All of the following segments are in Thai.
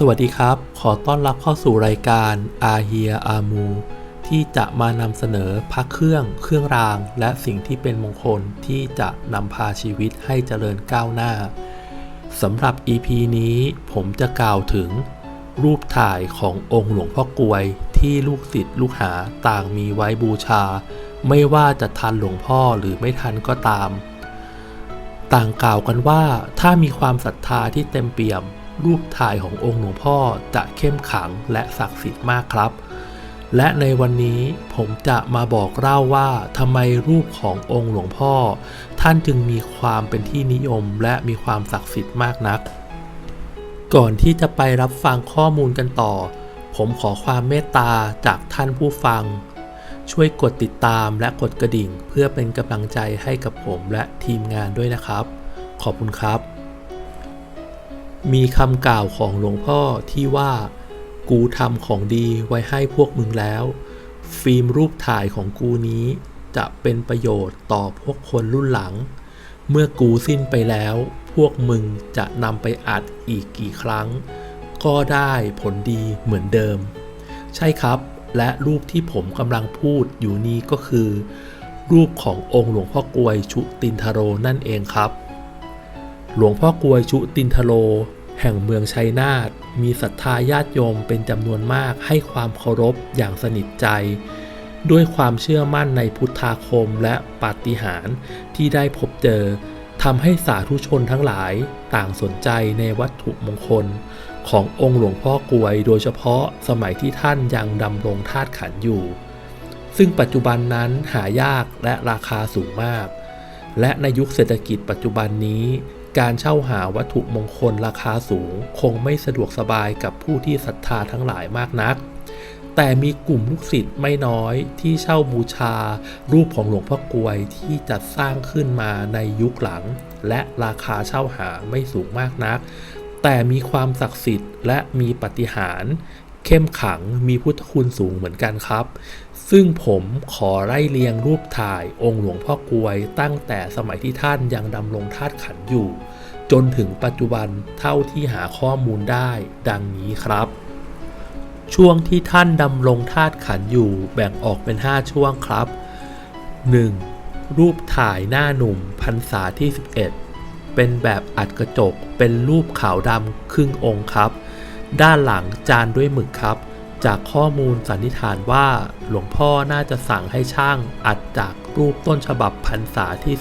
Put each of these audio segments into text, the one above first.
สวัสดีครับ ขอต้อนรับเข้าสู่รายการอาเฮียอามูที่จะมานำเสนอพระเครื่อง เครื่องราง และสิ่งที่เป็นมงคลที่จะนำพาชีวิตให้เจริญก้าวหน้าสำหรับ EP นี้ผมจะกล่าวถึง รูปถ่ายขององค์หลวงพ่อกวยที่ลูกศิษย์ลูกหาต่างมีไว้บูชา ไม่ว่าจะทันหลวงพ่อหรือไม่ทันก็ตาม ต่างกล่าวกันว่าถ้ามีความศรัทธาที่เต็มเปี่ยม รูปถ่ายขององค์หลวงพ่อจะเข้มขังและศักดิ์สิทธิ์มากครับ และในวันนี้ผมจะมาบอกเล่าว่าทำไมรูปขององค์หลวงพ่อ ท่านจึงมีความเป็นที่นิยมและมีความศักดิ์สิทธิ์มากนัก ก่อนที่จะไปรับฟังข้อมูลกันต่อ ผมขอความเมตตาจากท่านผู้ฟัง ช่วยกดติดตามและกดกระดิ่ง เพื่อเป็นกำลังใจให้กับผมและทีมงานด้วยนะครับ ขอบคุณครับ มีคำกล่าวของหลวงพ่อที่ว่า กูทำของดีไว้ให้พวกมึงแล้ว ฟิล์มรูปถ่ายของกูนี้ จะเป็นประโยชน์ต่อพวกคนรุ่นหลัง เมื่อกูสิ้นไปแล้ว พวกมึงจะนำไปอัดอีกกี่ครั้ง ก็ได้ผลดีเหมือนเดิม ใช่ครับ และรูปที่ผมกำลังพูดอยู่นี้ก็คือ รูปขององค์หลวงพ่อกวยชุตินทโรนั่นเองครับหลวงพ่อกวยชุตินทโล แห่งเมืองชัยนาทมีศรัทธาญาติโยมเป็นจำนวนมากให้ความเคารพอย่างสนิทใจ ด้วยความเชื่อมั่นในพุทธาคมและปาฏิหาริย์ที่ได้พบเจอทำให้สาธุชนทั้งหลายต่างสนใจในวัตถุมงคล ขององค์หลวงพ่อกลวยโดยเฉพาะสมัยที่ท่านยังดำรงธาตุขันอยู่ ซึ่งปัจจุบันนั้นหายากและราคาสูงมาก และในยุคเศรษฐกิจปัจจุบันนี้ การเช่าหาวัตถุมงคลราคาสูง คงไม่สะดวกสบายกับผู้ที่ศรัทธาทั้งหลายมากนัก แต่มีกลุ่มลูกศิษย์ไม่น้อยที่เช่าบูชา รูปของหลวงพ่อกลวยที่จัดสร้างขึ้นมาในยุคหลัง และราคาเช่าหาไม่สูงมากนัก แต่มีความศักดิ์สิทธิ์และมีปฏิหาร เข้มขังมีพุทธคุณสูงเหมือนกันครับ ซึ่งผมขอไล่เรียงรูปถ่ายองค์หลวงพ่อกลวย ตั้งแต่สมัยที่ท่านยังดำรงธาตุขันอยู่ จนถึงปัจจุบันเท่าที่หาข้อมูลได้ ดังนี้ครับ ช่วงที่ท่านดำรงธาตุขันอยู่แบ่งออกเป็น 5 ช่วงครับ 1. รูปถ่ายหน้าหนุ่มพรรษาที่ 11 เป็นแบบอัดกระจกเป็นรูปขาวดำครึ่งองค์ครับ ด้านหลังจานด้วยหมึกครับ จากข้อมูลสันนิษฐานว่าหลวงพ่อน่าจะสั่งให้ช่างอัดจากรูปต้นฉบับพรรษาที่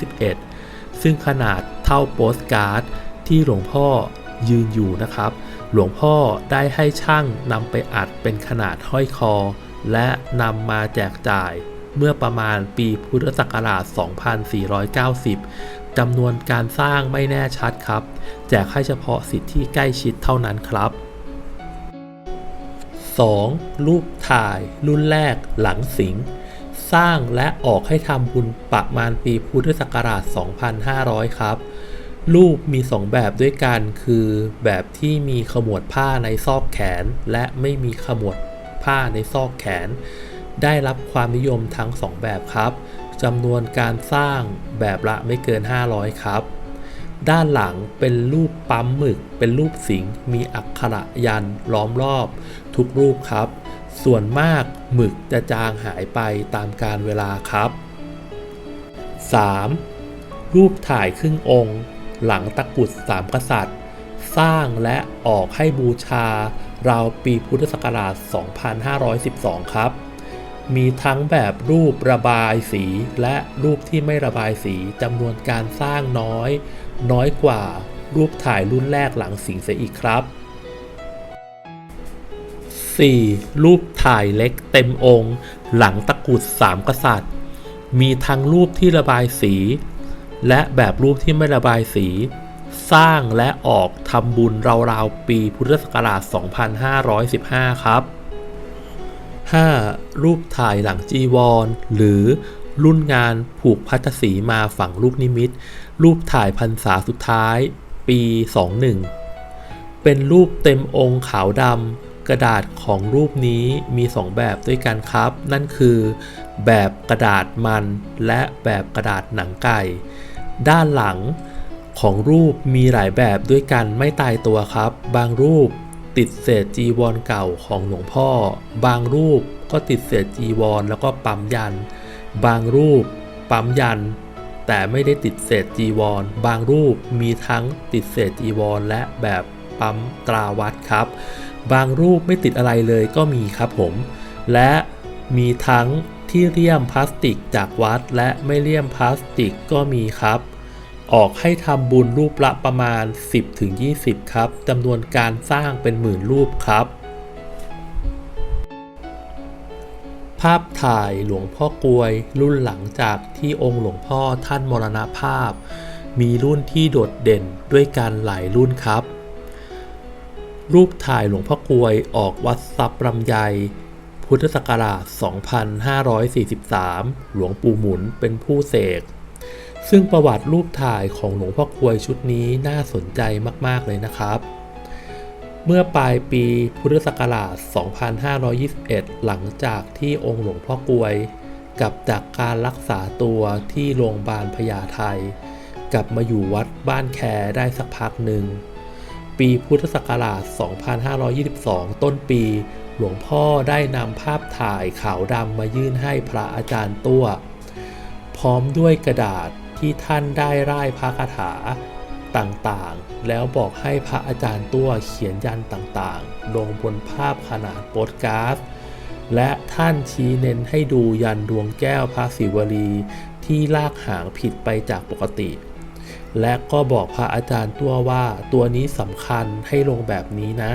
11 ซึ่งขนาดเท่าโปสการ์ดที่หลวงพ่อยืนอยู่นะครับ หลวงพ่อได้ให้ช่างนำไปอัดเป็นขนาดห้อยคอ และนำมาแจกจ่ายเมื่อประมาณปีพุทธศักราช 2490 จำนวนการสร้างไม่แน่ชัดครับ แจกให้เฉพาะสิทธิ์ที่ใกล้ชิดเท่านั้นครับ 2. รูปถ่าย รุ่นแรกหลังสิง สร้างและออกให้ทำบุญประมาณปีพุทธศักราช 2500 ครับ รูปมี 2 แบบด้วยกันคือแบบที่มีขมวดผ้าในซอกแขน และไม่มีขมวดผ้าในซอกแขน ได้รับความนิยมทั้ง 2 แบบครับจำนวนการสร้างแบบละไม่เกิน 500 ครับ ด้านหลังเป็นรูปปั๊มหมึก เป็นรูปสิงห์มีอักขระยันล้อมรอบ ทุกรูปครับ ส่วนมากหมึกจะจางหายไปตามการเวลาครับ 3. รูปถ่ายครึ่งองค์ หลังตะกุดสามกษัตริย์ สร้างและออกให้บูชาราวปีพุทธศักราช 2512 ครับ มีทั้งแบบรูประบายสีและรูปที่ไม่ระบายสีจำนวนการสร้างน้อย น้อยกว่ารูปถ่ายรุ่นแรกหลังสิงเสียอีกครับ 4. รูปถ่ายเล็กเต็มองค์ หลังตะกุดสามกษัตริย์ มีทั้งรูปที่ระบายสี และแบบรูปที่ไม่ระบายสี สร้างและออกทำบุญราวๆปีพุทธศักราช 2515 ครับ 5. รูปถ่ายหลังจีวร หรือ รุ่นงานผูกพัทสีมาฝั่งลูกนิมิต รูปถ่ายพรรษาสุดท้าย ปี 21 เป็นรูปเต็มองค์ขาวดำกระดาษของรูปนี้มี 2 แบบด้วยกันครับ นั่นคือ แบบกระดาษมันและแบบกระดาษหนังไก่ ด้านหลังของรูปมีหลายแบบด้วยกันไม่ตายตัวครับ บางรูปติดเศษจีวรเก่าของหลวงพ่อ บางรูปก็ติดเศษจีวรแล้วก็ปั๊มยัน บางรูป ปั๊มยัน แต่ไม่ได้ติดเศษจีวร บางรูปมีทั้งติดเศษจีวร และแบบปั๊มตราวัดครับ บางรูปไม่ติดอะไรเลยก็มีครับผม และมีทั้งที่เลี่ยมพลาสติกจากวัด และไม่เลี่ยมพลาสติกก็มีครับ ออกให้ทำบุญรูปละประมาณ 10-20 ครับจำนวนการสร้างเป็นหมื่นรูปครับ ภาพถ่ายหลวงพ่อกลวย รุ่นหลังจากที่องค์หลวงพ่อท่านมรณภาพ มีรุ่นที่โดดเด่นด้วยกันหลายรุ่นครับ รูปถ่ายหลวงพ่อกลวยออกวัดซับลำไย พุทธศักราช 2543 หลวงปู่หมุนเป็นผู้เสก ซึ่งประวัติรูปถ่ายของหลวงพ่อกลวยชุดนี้น่าสนใจมาก ๆ เลยนะครับ เมื่อปลายปีพุทธศักราช 2521 หลังจากที่องค์หลวงพ่อกวยกลับจากการรักษาตัวที่โรงพยาบาลพญาไทกลับมาอยู่วัดบ้านแคได้สักพักหนึ่ง ปีพุทธศักราช 2522 ต้นปี หลวงพ่อได้นำภาพถ่ายขาวดำมายื่นให้พระอาจารย์ตัว พร้อมด้วยกระดาษที่ท่านได้ร่ายพระคาถา ต่างๆ แล้วบอกให้พระอาจารย์ตัวเขียนยันต่างๆ ลงบนภาพขนาดโปสการ์ดและท่านชี้เน้นให้ดูยันดวงแก้วพระศิวลีที่ลากหางผิดไปจากปกติ และก็บอกพระอาจารย์ตัวว่าตัวนี้สำคัญให้ลงแบบนี้นะ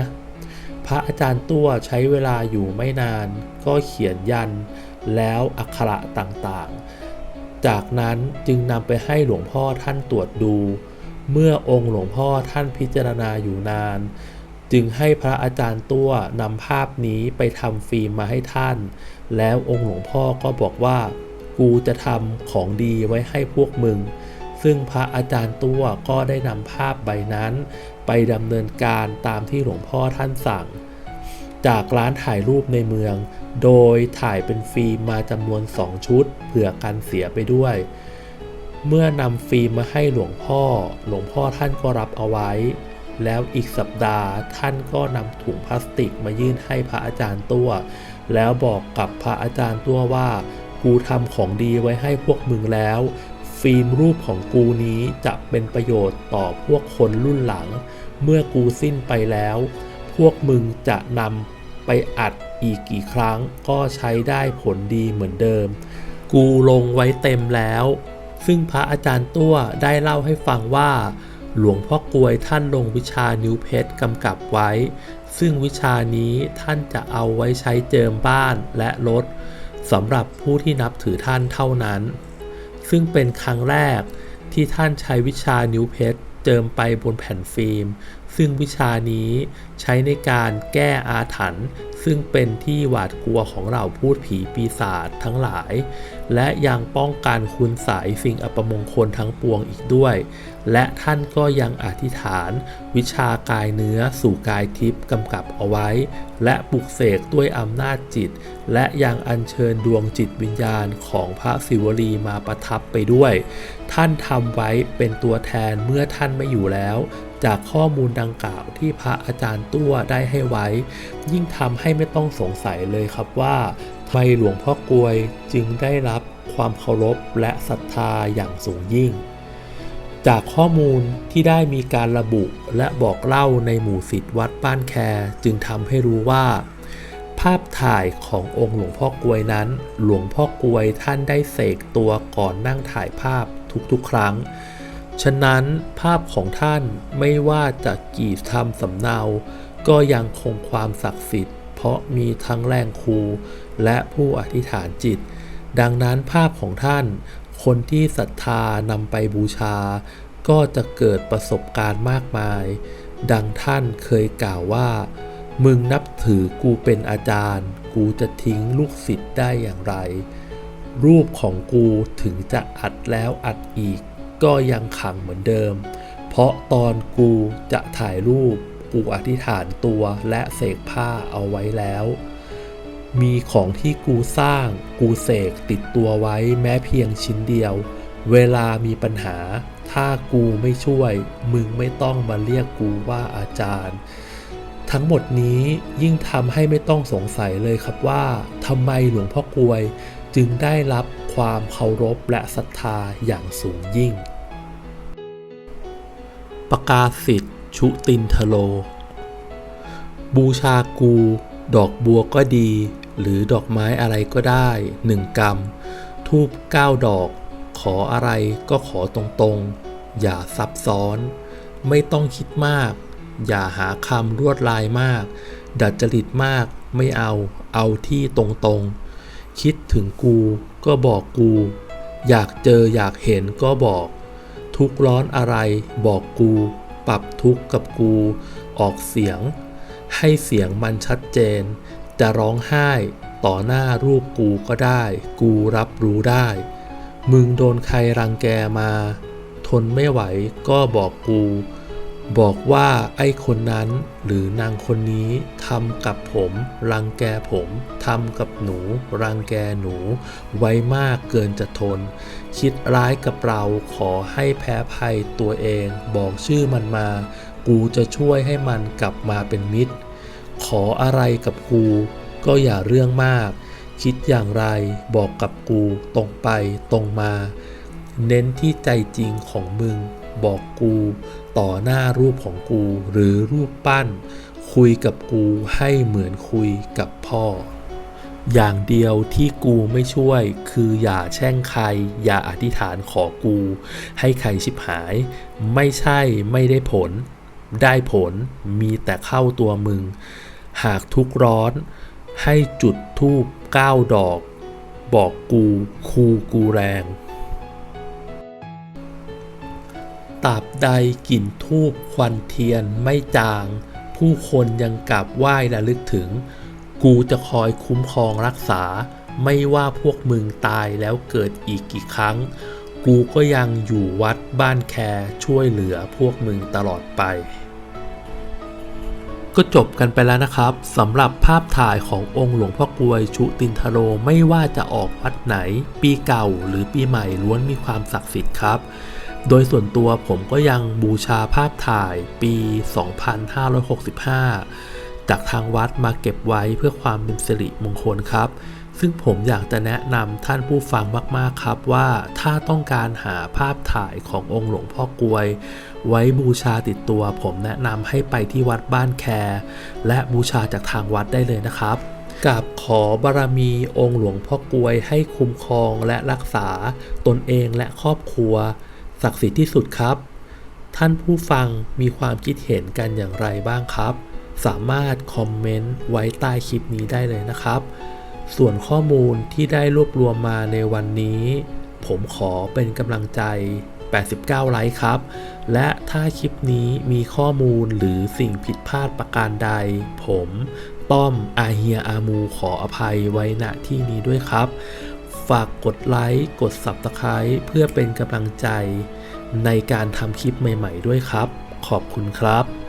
พระอาจารย์ตัวใช้เวลาอยู่ไม่นาน ก็เขียนยันแล้วอักขระต่างๆ จากนั้นจึงนำไปให้หลวงพ่อท่านตรวจดู เมื่อองค์หลวงพ่อท่านพิจารณาอยู่นาน จึงให้พระอาจารย์ตัวนำภาพนี้ไปทำฟิล์มมาให้ท่าน แล้วองค์หลวงพ่อก็บอกว่า กูจะทำของดีไว้ให้พวกมึง ซึ่งพระอาจารย์ตัวก็ได้นำภาพใบนั้น ไปดำเนินการตามที่หลวงพ่อท่านสั่ง จากร้านถ่ายรูปในเมือง โดยถ่ายเป็นฟิล์มมาจำนวน 2 ชุด เผื่อกันเสียไปด้วย เมื่อนำฟิล์มมาให้หลวงพ่อ หลวงพ่อท่านก็รับเอาไว้ แล้วอีกสัปดาห์ท่านก็นำถุงพลาสติกมายื่นให้พระอาจารย์ตัว แล้วบอกกับพระอาจารย์ตัวว่า กูทำของดีไว้ให้พวกมึงแล้ว ฟิล์มรูปของกูนี้จะเป็นประโยชน์ต่อพวกคนรุ่นหลัง เมื่อกูสิ้นไปแล้ว พวกมึงจะนำไปอัดอีกกี่ครั้งก็ใช้ได้ผลดีเหมือนเดิม กูลงไว้เต็มแล้ว ซึ่งพระอาจารย์ตัวได้เล่าให้ฟังว่า หลวงพ่อกลวยท่านลงวิชานิ้วเพชรกำกับไว้ ซึ่งวิชานี้ท่านจะเอาไว้ใช้เจิมบ้านและรถสำหรับผู้ที่นับถือท่านเท่านั้น ซึ่งเป็นครั้งแรกที่ท่านใช้วิชานิ้วเพชรเจิมไปบนแผ่นฟิล์ม ซึ่งวิชานี้ใช้ในการแก้อาถรรพ์ซึ่งเป็นที่หวาดกลัวของเราพูดผีปีศาจทั้งหลาย และยังป้องกันคุณสายสิ่งอัปมงคลทั้งปวงอีกด้วย และท่านก็ยังอธิษฐาน วิชากายเนื้อสู่กายทิพย์กำกับเอาไว้ และปลุกเสกด้วยอำนาจจิต และยังอัญเชิญดวงจิตวิญญาณของพระศิวลีมาประทับไปด้วย ท่านทำไว้เป็นตัวแทนเมื่อท่านไม่อยู่แล้วจากข้อมูลดังกล่าวที่พระอาจารย์ตั้วได้ให้ไว้ ยิ่งทำให้ไม่ต้องสงสัยเลยครับว่า ไม่หลวงพ่อกลวยจึงได้รับความเคารพและศรัทธาอย่างสูงยิ่ง จากข้อมูลที่ได้มีการระบุและบอกเล่าในหมู่ศิษย์วัดบ้านแคจึงทำให้รู้ว่า ภาพถ่ายขององค์หลวงพ่อกลวยนั้น หลวงพ่อกลวยท่านได้เสกตัวก่อนนั่งถ่ายภาพทุกๆ ครั้ง ฉะนั้นภาพของท่านไม่ว่าจะกี่ทำสำเนา ก็ยังคงความศักดิ์สิทธิ์ เพราะมีทั้งแรงครูและผู้อธิษฐานจิต ดังนั้นภาพของท่าน คนที่ศรัทธานำไปบูชา ก็จะเกิดประสบการณ์มากมาย ดังท่านเคยกล่าวว่า มึงนับถือกูเป็นอาจารย์ กูจะทิ้งลูกศิษย์ได้อย่างไร รูปของกูถึงจะอัดแล้วอัดอีก ก็ยังขังเหมือนเดิม เพราะตอนกูจะถ่ายรูป กูอธิษฐานตัวและเสกผ้าเอาไว้แล้ว มีของที่กูสร้างกูเสกติดตัวไว้แม้เพียงชิ้นเดียว เวลามีปัญหา ถ้ากูไม่ช่วย มึงไม่ต้องมาเรียกกูว่าอาจารย์ ทั้งหมดนี้ยิ่งทำให้ไม่ต้องสงสัยเลยครับว่าทำไมหลวงพ่อกวยจึงได้รับความเคารพและศรัทธาอย่างสูงยิ่ง ประกาศสิทธิ์ ชุตินทโล บูชากู ดอกบัวก็ดี หรือดอกไม้อะไรก็ได้หนึ่งกำทูบเก้าดอก ขออะไรก็ขอตรงๆ อย่าซับซ้อน ไม่ต้องคิดมาก อย่าหาคำรวดลายมาก ดัดจริตมากไม่เอา เอาที่ตรงๆ คิดถึงกูก็บอกกู อยากเจออยากเห็นก็บอก ทุกข์ร้อนอะไรบอกกู ปรับทุกข์กับกู ออกเสียง ให้เสียงมันชัดเจน จะร้องไห้ ต่อหน้ารูปกูก็ได้ กูรับรู้ได้ มึงโดนใครรังแกมา ทนไม่ไหวก็บอกกู บอกว่าไอ้คนนั้นหรือนางคนนี้ทำกับผม รังแกผมทำกับหนู รังแกหนู ไว้มากเกินจะทน คิดร้ายกับเราขอให้แพ้ภัยตัวเอง บอกชื่อมันมา กูจะช่วยให้มันกลับมาเป็นมิตร ขออะไรกับกู ก็อย่าเรื่องมาก คิดอย่างไรบอกกับกูตรงไปตรงมา เน้นที่ใจจริงของมึง บอกกูต่อหน้ารูปของกูหรือรูปปั้น คุยกับกูให้เหมือนคุยกับพ่อ อย่างเดียวที่กูไม่ช่วยคืออย่าแช่งใคร อย่าอธิษฐานขอกู ให้ใครชิบหาย ไม่ใช่ไม่ได้ผล ได้ผลมีแต่เข้าตัวมึง หากทุกร้อน ให้จุดทูบเก้าดอก บอกกูคูกูแรง ตราบใดกลิ่นทูบควันเทียนไม่จาง ผู้คนยังกลับไหว้ระลึกถึง กูจะคอยคุ้มครองรักษา ไม่ว่าพวกมึงตายแล้วเกิดอีกกี่ครั้ง กูก็ยังอยู่วัดบ้านแคช่วยเหลือพวกมึงตลอดไปก็จบกันไปแล้วนะครับสำหรับภาพถ่ายขององค์หลวงพ่อกวยชุตินทโรไม่ว่าจะออกวัดไหน ปีเก่าหรือปีใหม่ล้วนมีความศักดิ์สิทธิ์ครับ โดยส่วนตัวผมก็ยังบูชาภาพถ่ายปี 2565 จากทางวัดมาเก็บไว้เพื่อความเป็นสิริมงคลครับ ซึ่งผมอยากจะแนะนำท่านผู้ฟังมากๆครับว่าถ้าต้องการหาภาพถ่ายขององค์หลวงพ่อกลวย ไว้บูชาติดตัวผมแนะนำให้ไปที่วัดบ้านแคและบูชาจากทางวัดได้เลยนะครับกับขอบารมีองค์หลวงพ่อกลวยให้คุ้มครองและรักษาตนเองและครอบครัว ศักดิ์สิทธิ์ที่สุดครับ ท่านผู้ฟังมีความคิดเห็นกันอย่างไรบ้างครับ สามารถคอมเมนต์ไว้ใต้คลิปนี้ได้เลยนะครับ ส่วนข้อมูลที่ได้รวบรวมมาในวันนี้ ผมขอเป็นกำลังใจ 89 ไลค์ครับ และถ้าคลิปนี้มีข้อมูลหรือสิ่งผิดพลาดประการใด ผมต้อมอาเฮียอามูขออภัยไว้ณที่นี้ด้วยครับ ฝากกดไลค์กด Subscribe เพื่อเป็นกำลังใจในการทำคลิปใหม่ ๆ ด้วยครับ ขอบคุณครับ